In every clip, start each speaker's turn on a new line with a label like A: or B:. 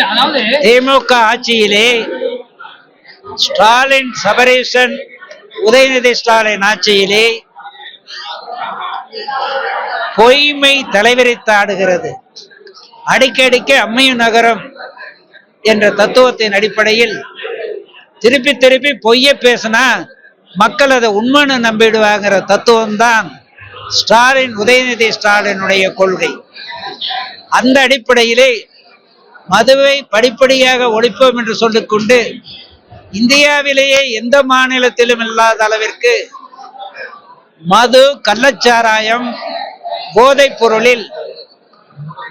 A: அதாவது
B: திமுக ஆட்சியிலே ஸ்டாலின் சபரீசன் உதயநிதி ஸ்டாலின் ஆட்சியிலே பொய்மை தலைவிரித்தாடுகிறது அடிக்கடிக்க அம்மையும் நகரம் என்ற தத்துவத்தின் அடிப்படையில் திருப்பி திருப்பி பொய்ய பேசினா மக்கள் அதை உண்மைன்னு நம்பிடுவாங்கிற தத்துவம் தான் ஸ்டாலின் உதயநிதி ஸ்டாலினுடைய கொள்கை. அந்த அடிப்படையிலே மதுவை படிப்படியாக ஒழிப்போம் என்று சொல்லிக்கொண்டு இந்தியாவிலேயே எந்த மாநிலத்திலும் இல்லாத அளவிற்கு மது கள்ளச்சாராயம் போதைப் பொருளில்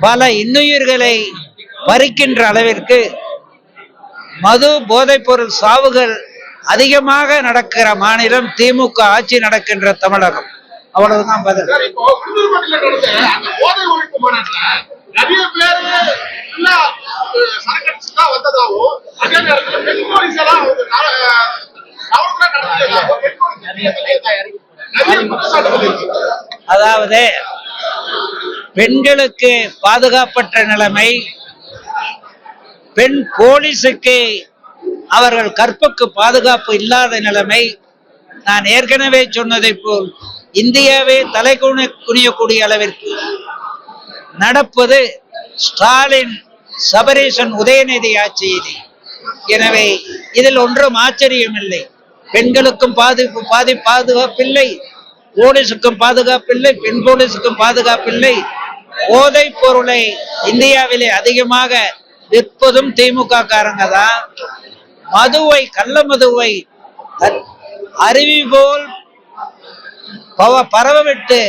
B: பல இன்னுயிர்களை பறிக்கின்ற அளவிற்கு மது போதைப் பொருள் சாவுகள் அதிகமாக நடக்கிற மாநிலம் திமுக ஆட்சி நடக்கின்ற தமிழகம். அவ்வளவுதான் பதில்
C: சார், இப்போ உள்ளூர் மக்கள் நடந்த அந்த போதை ஒழிப்பு மாநாட்டுல நிறைய பேரு இல்ல அஹ், சரக்கடிச்சு தான் வந்ததாகவும் அதே நேரத்துல பெண் போலீஸ் எல்லாம் வந்து நவ- நவரத்னா நடத்தியதாகவும் பெண் போலீஸ் நிறைய குற்றச்சாட்டுகள் இருக்கு
B: அதாவது பெண்களுக்கு பாதுகாப்பற்ற நிலைமை பெண் போலீஸுக்கு அவர்கள் கற்புக்கு பாதுகாப்பு இல்லாத நிலைமை நான் ஏற்கனவே சொன்னதை போல் இந்தியாவே தலை குனியக்கூடிய அளவிற்கு நடப்பது ஸ்டாலின் சபரீசன் உதயநிதி ஆட்சியிலே. எனவே இதில் ஒன்றும் ஆச்சரியமில்லை. பெண்களுக்கும் பாதிப்பு பாதி பாதுகாப்பில்லை. போலீஸுக்கும் பாதுகாப்பில்லை. பெண் போலீஸுக்கும் பாதுகாப்பில்லை. போதைப் பொருளை இந்தியாவிலே அதிகமாக விற்பதும் திமுக காரங்க தான் மதுவை கள்ள மதுவை அருவி போல் பவ- பரவவிட்டு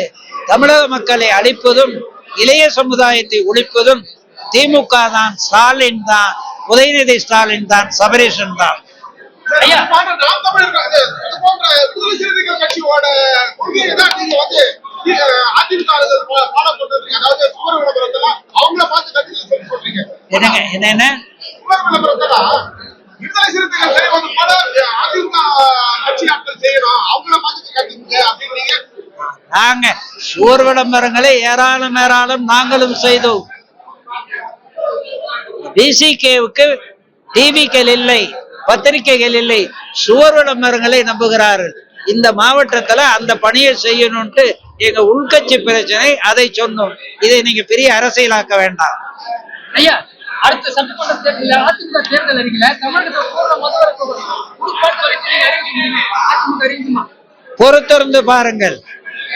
B: தமிழக மக்களை அழிப்பதும் இளைய சமுதாயத்தை ஒழிப்பதும் திமுக தான் ஸ்டாலின் தான் உதயநிதி ஸ்டாலின் தான் சபரேஷன் தான்.
C: சார், இது போன்ற நாம் தமிழர் க- இது இது போன்ற விடுதலை சிறுத்தைகள் கட்சியோட கொள்கையை தான் நீங்க வந்து நீங்க அதிமுக ஃபாலோ பண்றீங்க அதாவது சுவர் விளம்பரத்தெல்லாம் அவங்கள பார்த்து கட்சியில் சொல்லி சொல்றீங்க
B: என்னங்க என்னென்ன
C: சுவர் விளம்பரத்தெல்லாம் விடுதலை சிறுத்தைகள் செய்வது போல அதிமுக கட்சி ஆட்கள் செய்யணும். அவங்கள பார்த்து கட்டிங்க அப்படின்றீங்க
B: நாங்க சூர் விளம்பரங்களை ஏராளம் ஏராளம் நாங்களும் செய்தோம். பிசிகேவுக்கு டிவிக்கள் இல்லை. பத்திரிகைகள் இல்லை சுவர் விளம்பரங்களை நம்புகிறார்கள். இந்த மாவட்டத்துல அந்த பணியை செய்யணும்ட்டு எங்க உள்கட்சி பிரச்சனை அதை சொன்னோம். இதை நீங்க பெரிய அரசியலாக்க வேண்டாம்.
A: ஐயா அடுத்த சட்டமன்ற தேர்தலில் அதிமுக தேர்தல் அறிவிக்குமா?
B: பொறுத்திருந்து பாருங்கள்.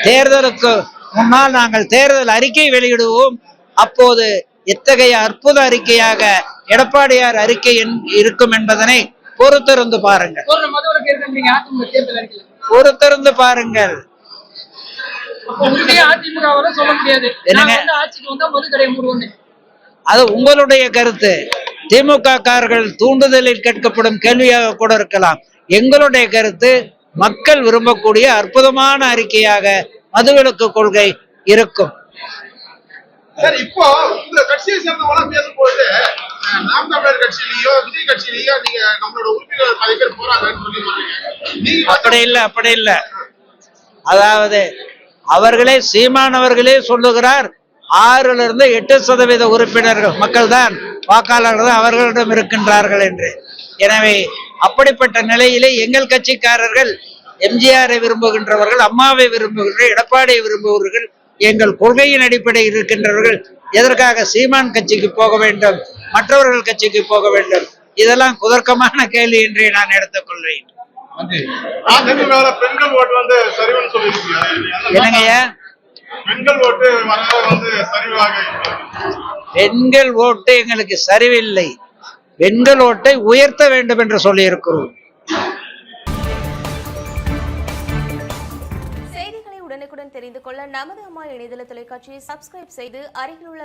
B: தேர்தலுக்கு முன்னால் நாங்கள் தேர்தல் அறிக்கை வெளியிடுவோம். அப்போது எத்தகைய அற்புத அறிக்கையாக எடப்பாடியார் அறிக்கை இருக்கும் என்பதனை பொறுத்திருந்து பாருங்கள். பொறுத்திருந்து பாருங்கள் அது உங்களுடைய கருத்து. திமுக காரர்கள் தூண்டுதலில் கேட்கப்படும் கேள்வியாக கூட இருக்கலாம். எங்களுடைய கருத்து மக்கள் விரும்பக்கூடிய அற்புதமான அறிக்கையாக மதுவிலக்கு கொள்கை இருக்கும்.
C: சார் இப்போ உங்க கட்சியை சேர்ந்தவங்க நாம் தமிழர் கட்சியிலயோ விஜய் கட்சியிலயோ நீங்க நம்மளோட உறுப்பினர் பல பேர் போறாங்கன்னு சொல்லி சொல்றீங்க.
B: அப்படி இல்ல அப்படி இல்ல. அதாவது அவர்களே சீமானவர்களே சொல்லுகிறார் ஆறுல இருந்து எட்டு சதவீத உறுப்பினர்கள் மக்கள் தான் வாக்காளர்கள் அவர்களிடம் இருக்கின்றார்கள் என்று. எனவே அப்படிப்பட்ட நிலையிலே எங்கள் கட்சிக்காரர்கள் எம்ஜிஆரை விரும்புகின்றவர்கள் அம்மாவை விரும்புகின்ற எடப்பாடியை விரும்புகிறவர்கள் எங்கள் கொள்கையின் அடிப்படையில் இருக்கின்றவர்கள் எதற்காக சீமான் கட்சிக்கு போக வேண்டும்? மற்றவர்கள் கட்சிக்கு போக வேண்டும்? இதெல்லாம் குதர்க்கமான கேள்வி என்று நான்
C: சரிவுன்னு சொல்லிருக்கீங்க
B: என்னங்கய்யா
C: பெண்கள் ஓட்டு வர வந்து சரிவாக
B: பெண்கள் ஓட்டு எங்களுக்கு சரிவில்லை. பெண்கள் ஓட்டை உயர்த்த வேண்டும் என்று சொல்லியிருக்கிறோம்.
D: செய்திகளை உடனுக்குடன் தெரிந்து கொள்ள நமது அம்மா இணையதள தொலைக்காட்சியை சப்ஸ்கிரைப் செய்து அருகில் உள்ள